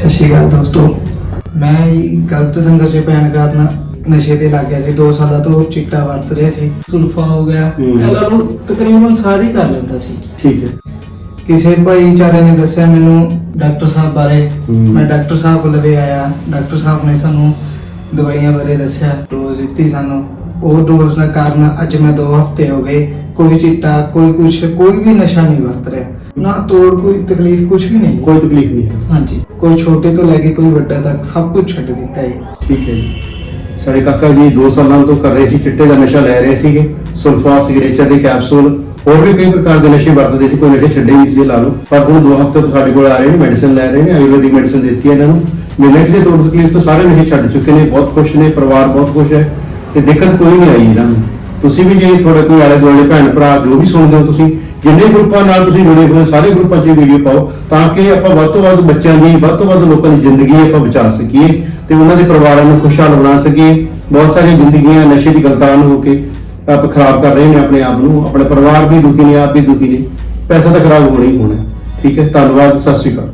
ਸਤਿ ਸ਼੍ਰੀ ਅਕਾਲ ਦੋਸਤੋ। ਮੈਂ ਹੀ ਗਲਤ ਸੰਗਤ 'ਚ ਪੈਣ ਕਾਰਨ ਨਸ਼ੇ ਤੇ ਲੱਗ ਗਿਆ ਸੀ। 2 ਸਾਲਾਂ ਤੋਂ ਚਿੱਟਾ ਵਰਤ ਰਿਹਾ ਸੀ। ਸੁਲਫਾ ਹੋ ਗਿਆ। ਹੂੰ। ਇਹਨਾਂ ਨੂੰ ਤਕਰੀਬਨ ਸਾਰੀ ਕਰ ਲੈਂਦਾ ਸੀ। ਠੀਕ ਹੈ। ਕਿਸੇ ਭਾਈਚਾਰੇ ਨੇ ਦੱਸਿਆ ਮੈਨੂੰ ਡਾਕਟਰ ਸਾਹਿਬ ਬਾਰੇ। ਮੈਂ ਡਾਕਟਰ ਸਾਹਿਬ ਕੋਲ ਵੀ ਆਇਆ। ਡਾਕਟਰ ਸਾਹਿਬ ਨੇ ਸਾਨੂੰ ਦਵਾਈਆਂ ਬਾਰੇ ਦੱਸਿਆ। ਡੋਜ਼ ਦਿੱਤੀ ਸਾਨੂੰ। ਉਹ ਡੋਜ਼ ਦੇ ਕਾਰਨ ਅੱਜ ਮੈਂ 2 ਹਫ਼ਤੇ ਹੋ ਗਏ। ਕੋਈ ਚਿੱਟਾ ਕੋਈ ਕੁਛ ਕੋਈ ਵੀ ਨਸ਼ਾ ਨਹੀਂ ਵਰਤ ਰਿਹਾ। ਨਾ ਤੋੜ ਕੋਈ ਤਕਲੀਫ ਕੁਛ ਵੀ ਨਹੀਂ। ਕੋਈ ਤਕਲੀਫ ਨਹੀਂ ਹੈ। ਹਾਂਜੀ। ਕੋਈ ਛੋਟੇ ਤੋਂ ਲੈ ਕੇ ਕੋਈ ਵੱਡਾ ਤੱਕ ਸਭ ਕੁਝ ਛੱਡ ਦਿੱਤਾ ਹੈ ਠੀਕ ਹੈ ਜੀ। ਸਾਡੇ ਕਾਕਾ ਜੀ 2 ਸਾਲਾਂ ਤੋਂ ਕਰ ਰਹੇ ਸੀ, ਚਿੱਟੇ ਦਾ ਨਸ਼ਾ ਲੈ ਰਹੇ ਸੀਗੇ, ਸੁਲਫਾ ਸਿਗਰੇਚਾ ਦੇ ਕੈਪਸੂਲ, ਹੋਰ ਵੀ ਕਈ ਪ੍ਰਕਾਰ ਦੇ ਨਸ਼ੇ ਵਰਤਦੇ ਸੀ, ਕੋਈ ਨਸ਼ੇ ਛੱਡੇ ਨਹੀਂ ਸੀ ਲਾ ਲਓ ਪਰ ਹੁਣ 2 ਹਫ਼ਤੇ ਤੋਂ ਸਾਡੇ ਕੋਲ ਆ ਰਹੇ ਨੇ ਮੈਡੀਸਿਨ ਲੈ ਰਹੇ ਨੇ, ਆਯੁਰਵੈਦਿਕ ਮੈਡੀਸਿਨ ਦਿੱਤੀ ਹੈ ਇਹਨਾਂ ਨੂੰ। ਮਿਲਣੇ ਦੇ ਤੋੜ ਤਕਲੀਫ ਤੋਂ ਸਾਰੇ ਨਸ਼ੇ ਛੱਡ ਚੁੱਕੇ ਨੇ, ਬਹੁਤ ਖੁਸ਼ ਨੇ, ਪਰਿਵਾਰ ਬਹੁਤ ਖੁਸ਼ ਹੈ। ਤੇ ਦਿੱਕਤ ਕੋਈ ਨਹੀਂ ਆਈ ਇਹਨਾਂ ਨੂੰ। ਤੁਸੀਂ ਵੀ ਜੇ ਥੋੜੇ ਕੋਈ ਆਲੇ ਦੁਆਲੇ ਭੈਣ ਭਰਾ ਜੋ ਵੀ ਸੁਣਦੇ ਹੋ ਤੁਸੀਂ ਜਿੰਨੇ ਗਰੁੱਪਾਂ ਨਾਲ ਤੁਸੀਂ ਜੁੜੇ ਹੋਏ ਸਾਰੇ ਗਰੁੱਪਾਂ 'ਚ ਵੀਡੀਓ ਪਾਓ ਤਾਂ ਕਿ ਆਪਾਂ ਵੱਧ ਤੋਂ ਵੱਧ ਬੱਚਿਆਂ ਦੀ, ਵੱਧ ਤੋਂ ਵੱਧ ਲੋਕਾਂ ਦੀ ਜ਼ਿੰਦਗੀ ਆਪਾਂ ਬਚਾ ਸਕੀਏ ਤੇ ਉਹਨਾਂ ਦੇ ਪਰਿਵਾਰਾਂ ਨੂੰ ਖੁਸ਼ਹਾਲ ਬਣਾ ਸਕੀਏ। ਬਹੁਤ ਸਾਰੀਆਂ ਜ਼ਿੰਦਗੀਆਂ ਨਸ਼ੇ ਦੀ ਗਲਤਾਨ ਹੋ ਕੇ ਆਪ ਖਰਾਬ ਕਰ ਰਹੇ ਨੇ ਆਪਣੇ ਆਪ ਨੂੰ। ਆਪਣੇ ਪਰਿਵਾਰ ਵੀ ਦੁਖੀ ਨੇ, ਆਪ ਵੀ ਦੁਖੀ ਨੇ। ਪੈਸਾ ਤਾਂ ਖਰਾਬ ਹੋਣਾ ਹੀ ਹੋਣਾ। ਠੀਕ ਹੈ, ਧੰਨਵਾਦ, ਸਤਿ ਸ਼੍ਰੀ ਅਕਾਲ।